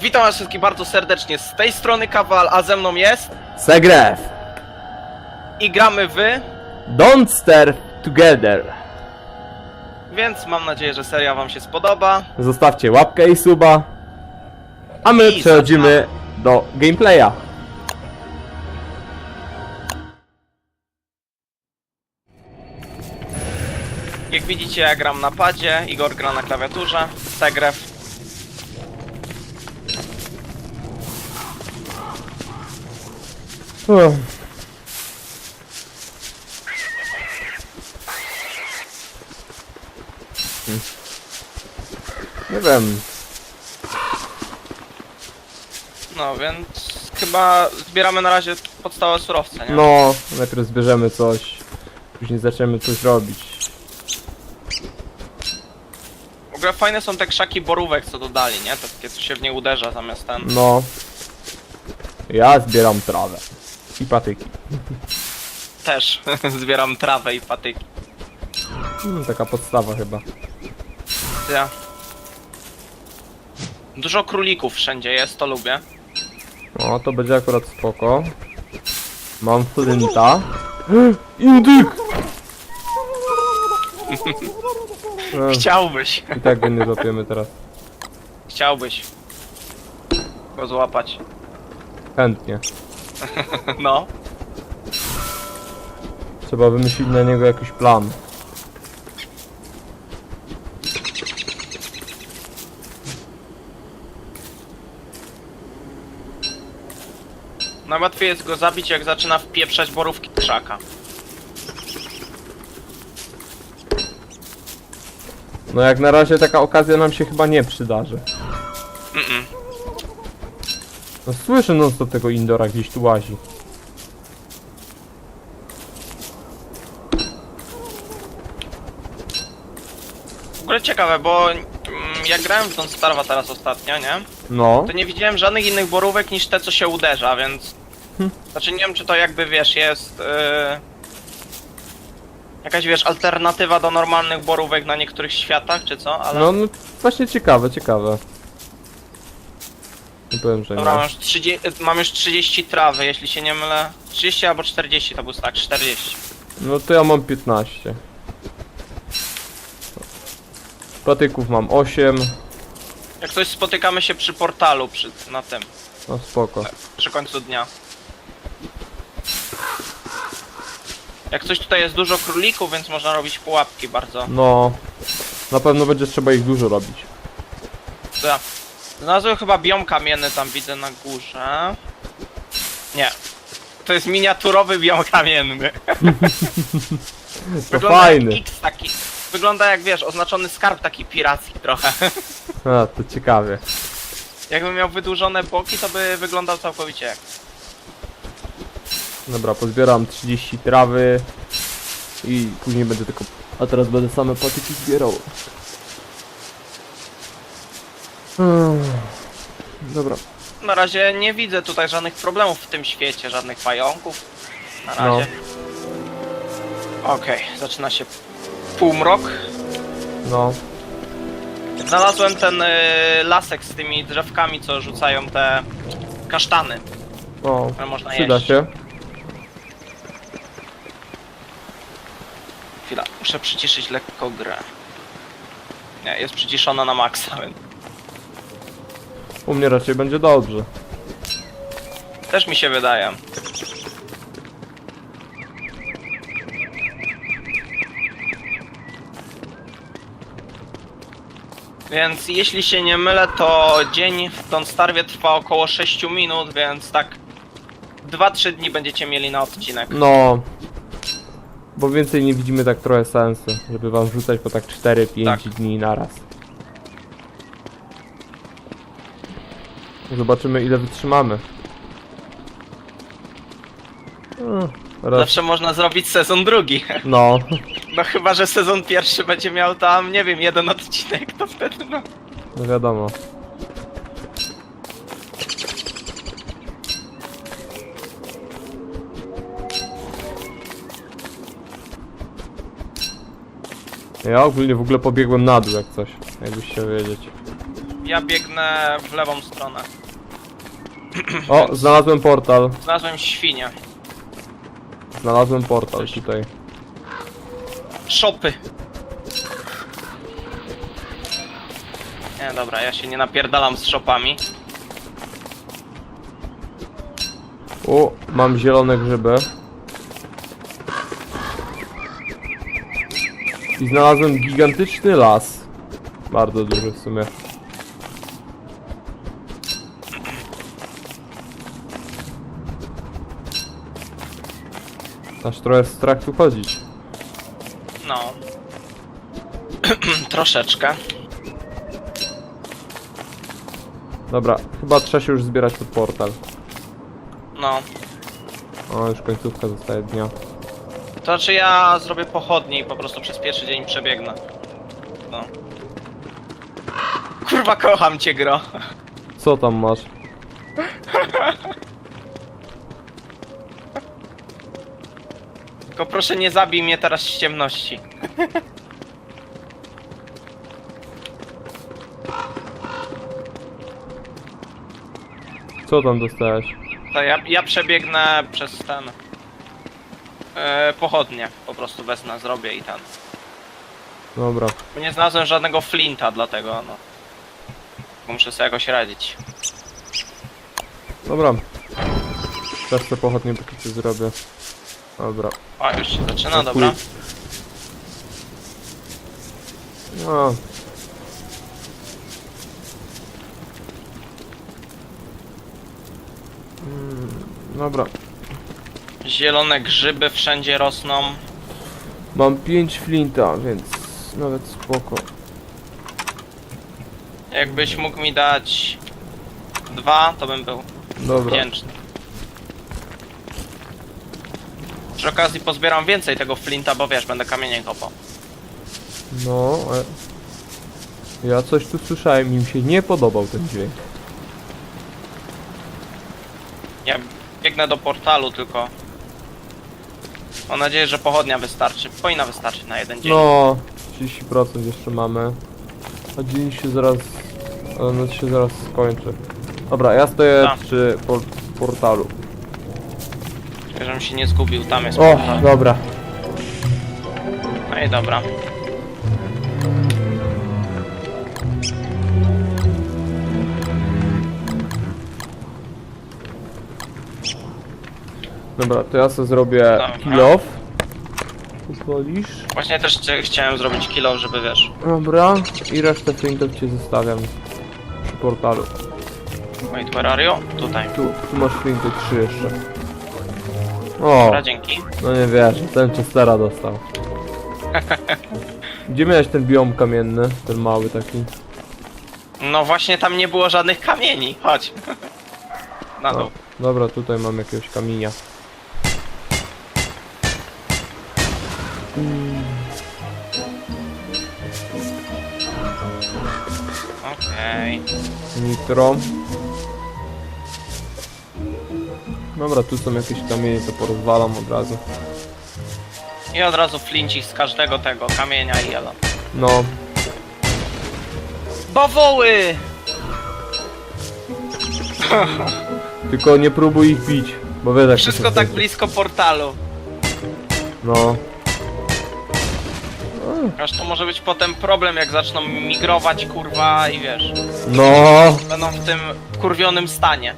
Witam was wszystkich bardzo serdecznie z tej strony Kawal, a ze mną jest Segref! i gramy w, Don't stare together! więc mam nadzieję, że seria wam się spodoba. Zostawcie łapkę i suba. A my I przechodzimy do gameplaya. Jak widzicie, ja gram na padzie, Igor gra na klawiaturze, Segref. Uff. Nie wiem, No więc chyba zbieramy na razie podstawowe surowce, nie? no, najpierw zbierzemy coś, później zaczniemy coś robić. W ogóle fajne są te krzaki borówek, co dodali, nie? Takie, co się w nie uderza zamiast ten. No. Ja zbieram trawę. I patyki. Też zbieram trawę i patyki. Hmm, taka podstawa chyba. Ja. Dużo królików wszędzie jest, to lubię. No, to będzie akurat spoko. Mam flinta. Indyk! E, Chciałbyś. I tak go nie złapiemy teraz. Chciałbyś go złapać. Chętnie. No. Trzeba wymyślić na niego jakiś plan. Najłatwiej jest go zabić, jak zaczyna wpieprzać borówki krzaka. No jak na razie taka okazja nam się chyba nie przydarzy. Mm-mm. No słyszę non stop tego Indora gdzieś tu łazi. W ogóle ciekawe, bo mm, jak grałem w Don't Starva teraz ostatnio, nie? No. To nie widziałem żadnych innych borówek niż te, co się uderza, więc... Hm. Znaczy nie wiem, czy to jakby, wiesz, jest... Yy... Jakaś, wiesz, alternatywa do normalnych borówek na niektórych światach, czy co? Ale... No, no właśnie ciekawe, ciekawe. Nie powiem, że Dobra, mam nie. już, 30, mam już 30 trawy, jeśli się nie mylę. 30 albo 40 to był tak, 40. No to ja mam 15. Patyków mam 8. Jak coś spotykamy się przy portalu, przy, na tym, No spoko. przy końcu dnia. Jak coś tutaj jest dużo królików, więc można robić pułapki bardzo. No. Na pewno będzie trzeba ich dużo robić. Ja. Znalazłem chyba biom kamienny tam widzę na górze. Nie. To jest miniaturowy biom kamienny. To Wygląda fajny. jak X taki. Wygląda jak wiesz, oznaczony skarb taki piracki trochę. A, to ciekawie. Jakby miał wydłużone boki, to by wyglądał całkowicie jak. Dobra, pozbieram 30 trawy. I później będę tylko... A teraz będę same patyki zbierał. Hmm. Dobra. Na razie nie widzę tutaj żadnych problemów w tym świecie, żadnych pająków. Na No. razie. Okej, zaczyna się półmrok. No. Znalazłem ten y, lasek z tymi drzewkami, co rzucają te kasztany, No. które można Przyda jeść. się. Chwila, muszę przyciszyć lekko grę. Nie, jest przyciszona na maksa, więc U mnie raczej będzie dobrze. też mi się wydaje. Więc jeśli się nie mylę, to dzień w Don't Starwie trwa około 6 minut, więc tak 2-3 dni będziecie mieli na odcinek. No. Bo więcej nie widzimy tak trochę sensu, żeby wam wrzucać po tak 4-5 Tak. dni naraz. Zobaczymy ile wytrzymamy. Hmm, Raz, Zawsze można zrobić sezon drugi. no, No chyba, że sezon pierwszy będzie miał tam, nie wiem, jeden odcinek, to wtedy no. no wiadomo. Ja ogólnie w ogóle pobiegłem na dół jak coś, jakbyś chciał wiedzieć. Ja biegnę w lewą stronę. O, znalazłem portal. Znalazłem świnię. Znalazłem portal tutaj. Szopy. Nie, dobra, ja się nie napierdalam z szopami. O, mam zielone grzyby. I znalazłem gigantyczny las. Bardzo duży w sumie. Aż trochę strach tu chodzić. No. Troszeczkę. Dobra, chyba trzeba się już zbierać pod portal. No. O, już końcówka zostaje dnia. To znaczy ja zrobię pochodnie i po prostu przez pierwszy dzień przebiegnę. No. Kurwa, kocham cię, gro. Co tam masz? Tylko proszę nie zabij mnie teraz z ciemności. Co tam dostałeś? To ja, ja przebiegnę przez ten... E, pochodnie. Po prostu wezmę, zrobię i ten. Dobra. Bo nie znalazłem żadnego flinta, dlatego no. Muszę sobie jakoś radzić. Dobra. Teraz to pochodnie póki co zrobię. Dobra. O, już się zaczyna, dobra. No. Mm, Dobra. Zielone grzyby wszędzie rosną. Mam 5 flinta, więc nawet spoko. Jakbyś mógł mi dać dwa, to bym był Dobra. wdzięczny. Przy okazji pozbieram więcej tego flinta, bo wiesz, będę kamienie kopał. No, e... Ja coś tu słyszałem i mi się nie podobał ten dźwięk. Ja biegnę do portalu tylko. Mam nadzieję, że pochodnia wystarczy. Powinna wystarczyć na jeden dzień. No, 30% jeszcze mamy. A dzień się zaraz... A noc się zaraz skończy. Dobra, ja stoję Tak. przy por portalu. Żebym się nie zgubił, tam jest O, portal. dobra. No i dobra. Dobra, to ja sobie zrobię Dobra. kill off. Pozwolisz? Właśnie też chcia- chciałem zrobić kilo, żeby wiesz. Dobra, i resztę flintów ci zostawiam przy portalu. Wait, where are you? Tutaj. Tu, tu masz flinty 3 jeszcze. O, Dobra, dzięki. no nie wiesz, ten Chestera dostał. Gdzie miałeś ten biom kamienny? Ten mały taki. No właśnie tam nie było żadnych kamieni. Chodź. Na O, dół. dobra, tutaj mam jakiegoś kamienia. Okej. Nitro. Dobra, tu są jakieś kamienie, to porozwalam od razu. I od razu flincik z każdego tego kamienia i jelo. No, Bawoły! tylko nie próbuj ich bić, bo wiesz jak to Wszystko się tak skończy. blisko portalu. No. Aż to może być potem problem, jak zaczną migrować, kurwa, i wiesz. No, Będą w tym kurwionym stanie.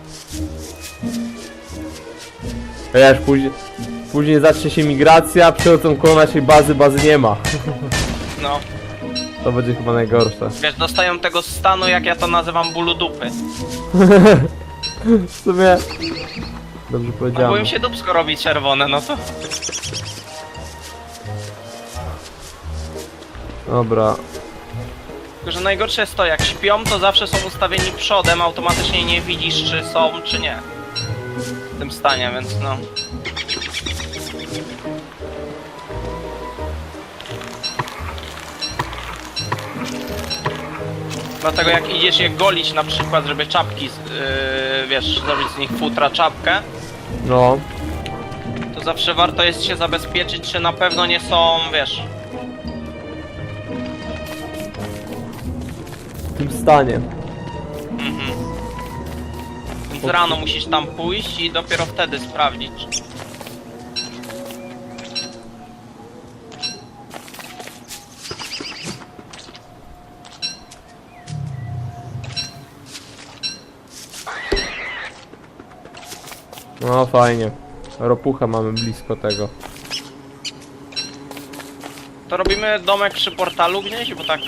Wiesz, później, później zacznie się migracja, przychodzą koło naszej bazy, bazy nie ma. No, To będzie chyba najgorsze. wiesz, dostają tego stanu, jak ja to nazywam bólu dupy. W sumie... Dobrze No bo powiedziałem. im się dupsko robi czerwone, no to... Dobra. Tylko, że najgorsze jest to, jak śpią, to zawsze są ustawieni przodem, automatycznie nie widzisz, czy są, czy nie. W tym stanie, więc no... Dlatego jak idziesz je golić na przykład, żeby czapki, z- yy, wiesz, zrobić z nich futra czapkę, No. to zawsze warto jest się zabezpieczyć, czy na pewno nie są, wiesz, W tym stanie. Z rano musisz tam pójść i dopiero wtedy sprawdzić. No fajnie. Ropucha mamy blisko tego. To robimy domek przy portalu gdzieś, bo tak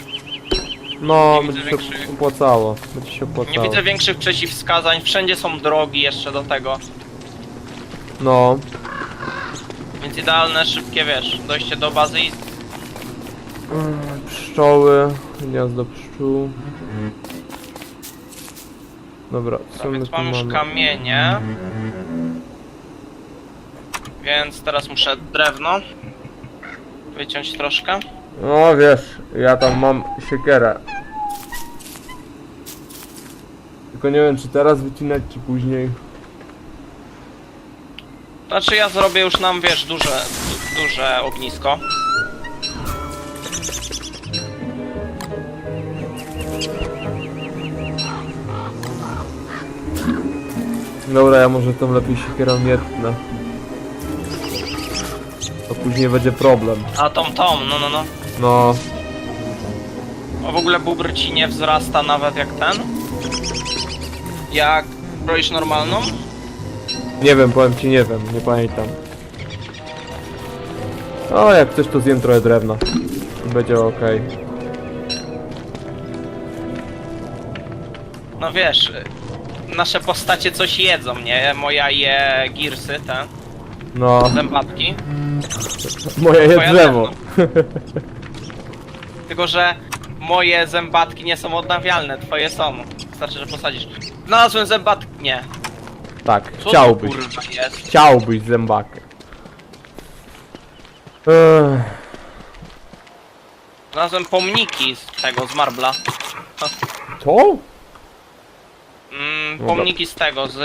No, Nie będzie widzę się większych- opłacało. Będzie się nie opłacało. widzę większych przeciwwskazań. Wszędzie są drogi jeszcze do tego. No, Więc idealne, szybkie, wiesz, dojście do bazy i Mm, pszczoły, gniazdo pszczół. Dobra, co my więc tu mam już mamy? kamienie. Więc teraz muszę drewno wyciąć troszkę. No wiesz, ja tam mam siekierę. Tylko nie wiem czy teraz wycinać, czy później. Znaczy ja zrobię już nam, wiesz, duże, du duże ognisko. Dobra, ja może tą lepiej siekierą nie tnę. To później będzie problem. A tą, tą, no, no, no. No, A w ogóle bubr ci nie wzrasta nawet jak ten? Jak broisz normalną? nie wiem, powiem ci nie wiem, nie pamiętam. O, jak chcesz to zjem trochę drewna. Będzie okej. No wiesz, y, nasze postacie coś jedzą, nie? Moja je girsy, te No, zębatki. moje jest Twoja drzewo. Tylko, że moje zębatki nie są odnawialne, twoje są. Wystarczy, że posadzisz. Znalazłem zębatki. Nie. Tak, Co chciałbyś. kurwa jest? Chciałbyś zębakę. Ech, Znalazłem pomniki z tego, z marbla. Co? Mm, Dobra. pomniki z tego, z...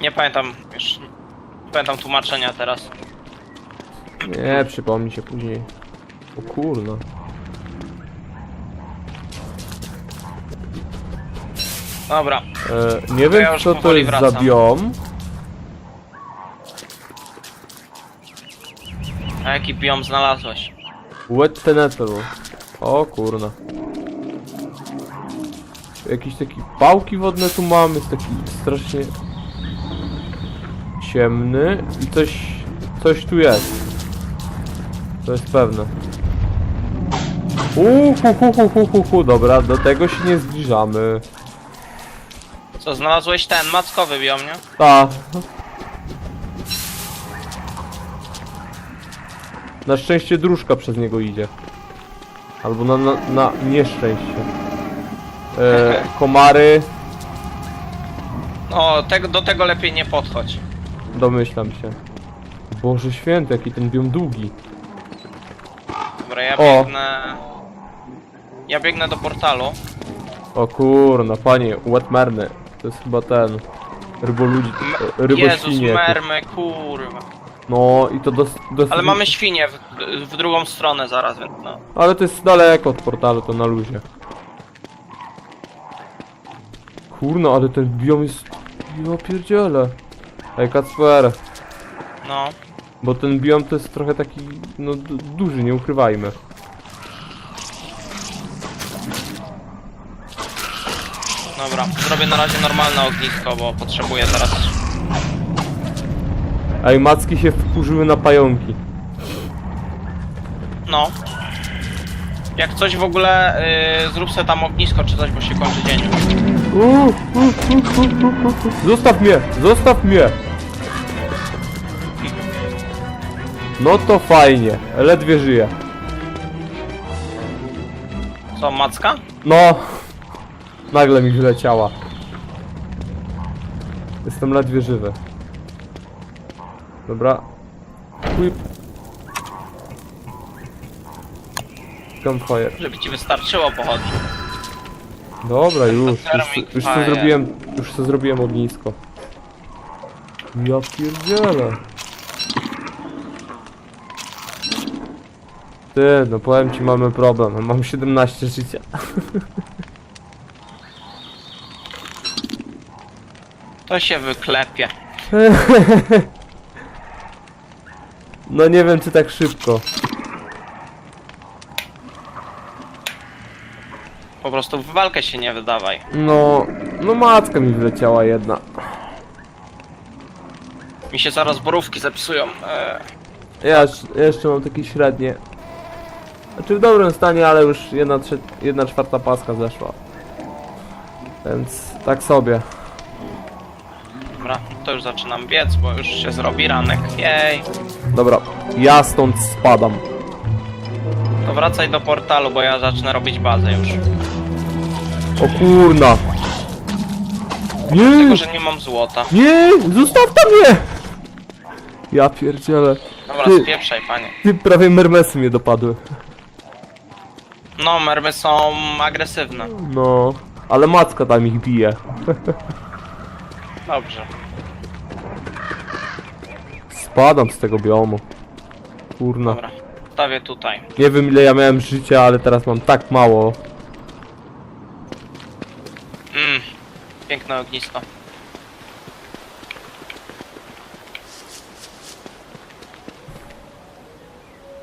Nie pamiętam, już... Nie pamiętam tłumaczenia teraz. Nie, przypomni się później. O kurno. Dobra, E, nie ja wiem już co to powoli jest za wracam. biom. a jaki biom znalazłeś? Wet Tenetel. O kurna. Jakieś takie pałki wodne tu mamy, jest taki strasznie ciemny i coś, coś tu jest. To jest pewne. Uuu, hu, hu, hu, hu, hu, hu. dobra, do tego się nie zbliżamy. Co, znalazłeś ten mackowy biom, nie? Ta. Na szczęście dróżka przez niego idzie. Albo na, na, na nieszczęście. E, komary, No, tego, do tego lepiej nie podchodź. domyślam się. Boże święty, jaki ten biom długi. Dobra, ja O. biegnę... Ja biegnę do portalu. O kurna, panie, łatmerny. To jest chyba ten. Ryboludzi, Jezus, ryboświnie. mermy, kurwa. No i to dos, dosyć... Ale mamy świnie w, w drugą stronę zaraz, więc no. Ale to jest daleko od portalu, to na luzie. Kurno, ale ten biom jest... Ja pierdziele. Ej, Kacper, No. Bo ten biom to jest trochę taki, no, du duży, nie ukrywajmy. Dobra, zrobię na razie normalne ognisko, bo potrzebuję teraz. Ej, macki się wkurzyły na pająki. No. Jak coś w ogóle, yy, zrób sobie tam ognisko czy coś, bo się kończy dzień. Uuu, uh, uh, uh. Zostaw mnie, zostaw mnie! No to fajnie, ledwie żyję. Co, macka? No, nagle mi wyleciała. Jestem ledwie żywy. Dobra. Whip. Campfire. Żeby ci wystarczyło pochodni. Dobra, już. Już, już co zrobiłem, już co zrobiłem ognisko. Ja pierdzielę. Ty, no powiem ci, mamy problem. Mam 17 życia. To się wyklepie. No nie wiem czy tak szybko. Po prostu w walkę się nie wydawaj. No, no matka mi wleciała jedna. Mi się zaraz borówki zepsują. Eee, Ja jeszcze, ja jeszcze mam takie średnie. Znaczy w dobrym stanie, ale już jedna, trze- jedna czwarta paska zeszła. Więc tak sobie. dobra, to już zaczynam biec, bo już się zrobi ranek. Jej. Dobra, ja stąd spadam. To wracaj do portalu, bo ja zacznę robić bazę już. O kurna. Nie, Tylko, że nie mam złota. nie, zostaw tam mnie! Ja pierdzielę. Dobra, Ty- spieprzaj, panie. Ty prawie mermesy mnie dopadły. No, mermy są agresywne. No, ale macka tam ich bije. Dobrze. Spadam z tego biomu. Kurna. Dobra. Stawię tutaj. Nie wiem ile ja miałem życia, ale teraz mam tak mało. Mm. Piękne ognisko.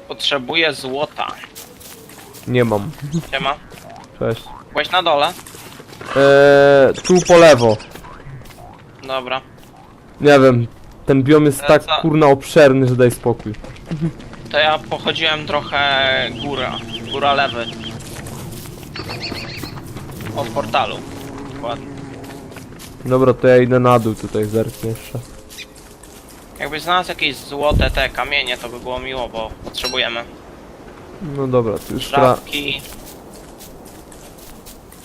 Potrzebuję złota. Nie mam. Siema. Cześć. Byłeś na dole? Eee, tu po lewo. Dobra. Nie wiem. Ten biom jest tak Lecę. kurna obszerny, że daj spokój. To ja pochodziłem trochę góra. Góra lewy. Od portalu. Dokładnie. Dobra, to ja idę na dół tutaj zerknę jeszcze. Jakbyś znalazł jakieś złote te kamienie, to by było miło, bo potrzebujemy. No dobra, to już tra... Żabki.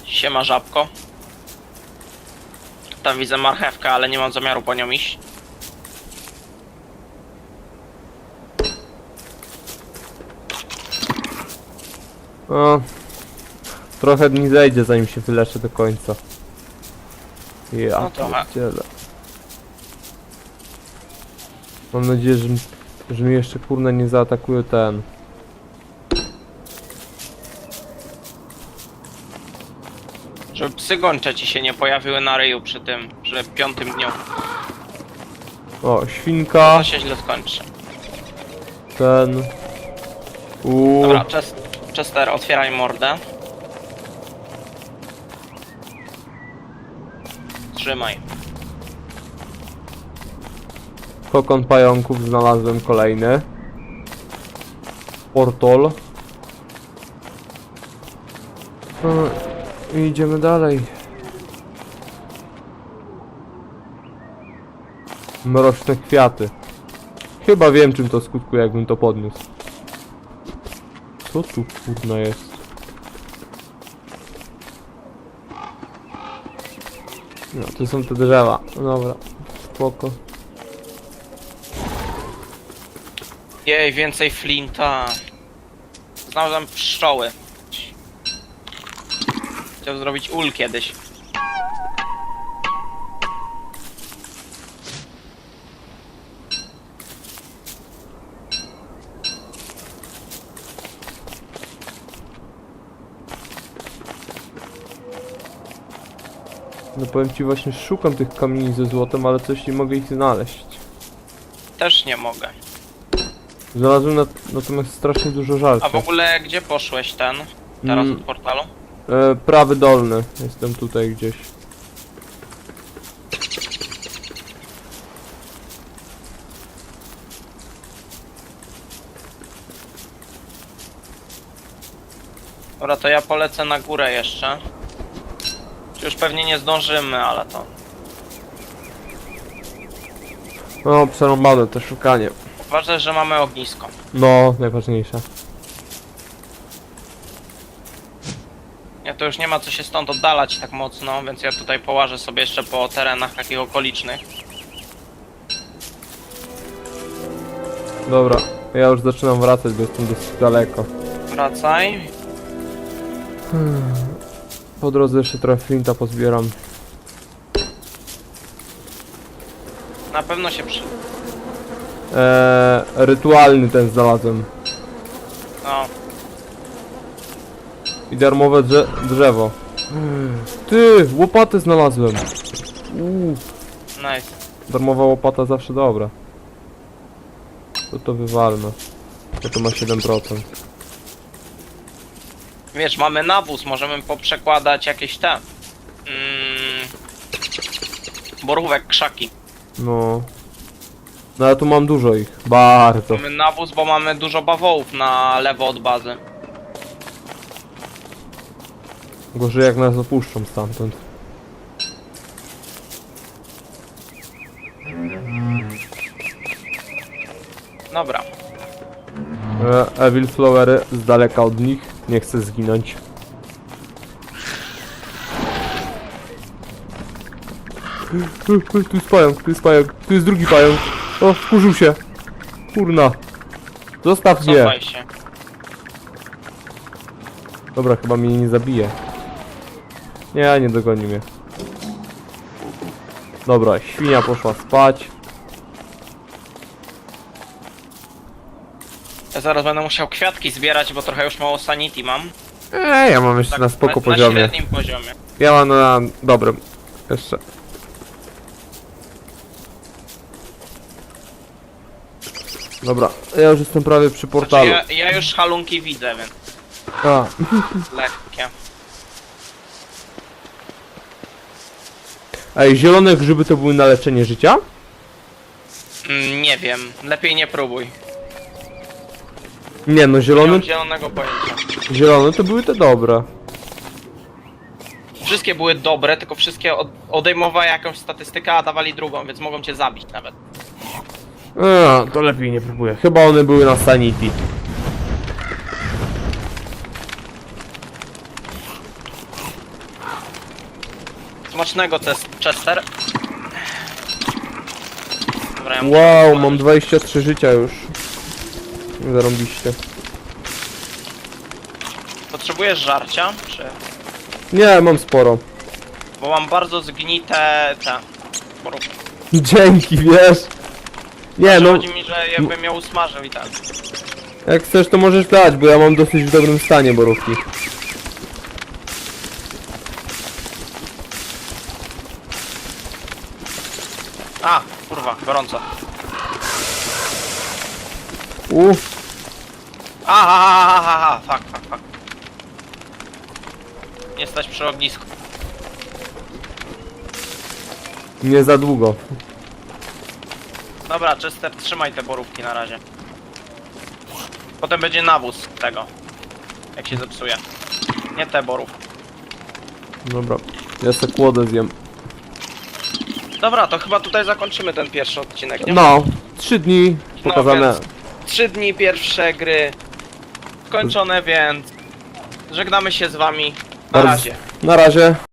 Siema żabko. Tam widzę marchewkę, ale nie mam zamiaru po nią iść. O, trochę dni zejdzie zanim się wyleczę do końca. Ja No trochę. pierdzielę. Mam nadzieję, że, że mi jeszcze kurna nie zaatakuje ten. Żeby psy gończe ci się nie pojawiły na ryju przy tym, że piątym dniu. O, świnka, To się źle skończy. ten. Uuu, Dobra, Ches- Chester, otwieraj mordę. Trzymaj. kokon pająków znalazłem kolejny. Portol. No, i idziemy dalej. Mroczne kwiaty. Chyba wiem czym to skutkuje, jakbym to podniósł. Co tu kurna jest? No, to są te drzewa. No Dobra, spoko. Jej, więcej flinta. Znalazłem pszczoły. Chciał zrobić ul kiedyś. No powiem ci właśnie szukam tych kamieni ze złotem, ale coś nie mogę ich znaleźć. Też nie mogę. Znalazłem nat natomiast strasznie dużo A żarcia. w ogóle gdzie poszłeś ten? Teraz Mm. od portalu? E, prawy dolny. Jestem tutaj gdzieś. Dobra, to ja polecę na górę jeszcze. Już pewnie nie zdążymy, ale to... No, przerąbane to szukanie. Ważne, że mamy ognisko. No, najważniejsze. To już nie ma co się stąd oddalać tak mocno, więc ja tutaj połażę sobie jeszcze po terenach takich okolicznych. Dobra, ja już zaczynam wracać, bo jestem dosyć daleko. Wracaj. Po drodze jeszcze trochę flinta pozbieram. Na pewno się przy... Eee, rytualny ten znalazłem. No, I darmowe drze drzewo. Ty, łopatę znalazłem. Uuu, Nice. Darmowa łopata zawsze dobra. To to wywalmy. To to ma 7%. Wiesz, mamy nawóz, możemy poprzekładać jakieś te... Mm, borówek, krzaki. No. No ale tu mam dużo ich. Bardzo. Mamy nawóz, bo mamy dużo bawołów na lewo od bazy. Gorzej jak nas opuszczą stamtąd. Dobra. E, Evil Flowery z daleka od nich. Nie chcę zginąć. Tu jest pająk, tu jest pająk, tu jest drugi pająk. O, wkurzył się. Kurna. Zostaw mnie. Cofaj się. Dobra, chyba mnie nie zabije. Nie, nie dogoni mnie. Dobra, świnia poszła spać. Ja zaraz będę musiał kwiatki zbierać, bo trochę już mało sanity mam. Eee, ja mam jeszcze Tak, na spoko na, poziomie. Średnim poziomie. Ja mam na dobrym. Jeszcze. Dobra, ja już jestem prawie przy Znaczy, portalu. ja, ja już halunki widzę, więc A, lekkie. Ej, zielone grzyby to były na leczenie życia? Mm, nie wiem, lepiej nie próbuj. Nie no, Nie zielone, mam zielonego pojęcia. zielone to były te dobre. Wszystkie były dobre, tylko wszystkie od, odejmowały jakąś statystykę, a dawali drugą, więc mogą cię zabić nawet. A, to lepiej nie próbuję. Chyba one były na sanity. Smacznego test Chester. Dobra, ja muszę Wow, mam 23 życia już. Zarąbiście. Potrzebujesz żarcia? Czy... Nie, mam sporo. Bo mam bardzo zgnite te... borówki. Dzięki, wiesz. Nie no, Chodzi mi, że jakbym miał usmażył i tak. jak chcesz to możesz dać, bo ja mam dosyć w dobrym stanie borówki. A, kurwa, gorąco. U, Aha, ha, ha, ha, fuck, fuck, fuck. Nie stać przy ognisku. nie za długo. Dobra, Chester, trzymaj te borówki na razie. Potem będzie nawóz tego. Jak się zepsuje. Nie te borów. Dobra, ja se kłodę zjem. Dobra, to chyba tutaj zakończymy ten pierwszy odcinek, nie? No, trzy dni pokazane. więc Trzy dni, pierwsze gry. Skończone, więc... Żegnamy się z wami. Na razie. Na razie.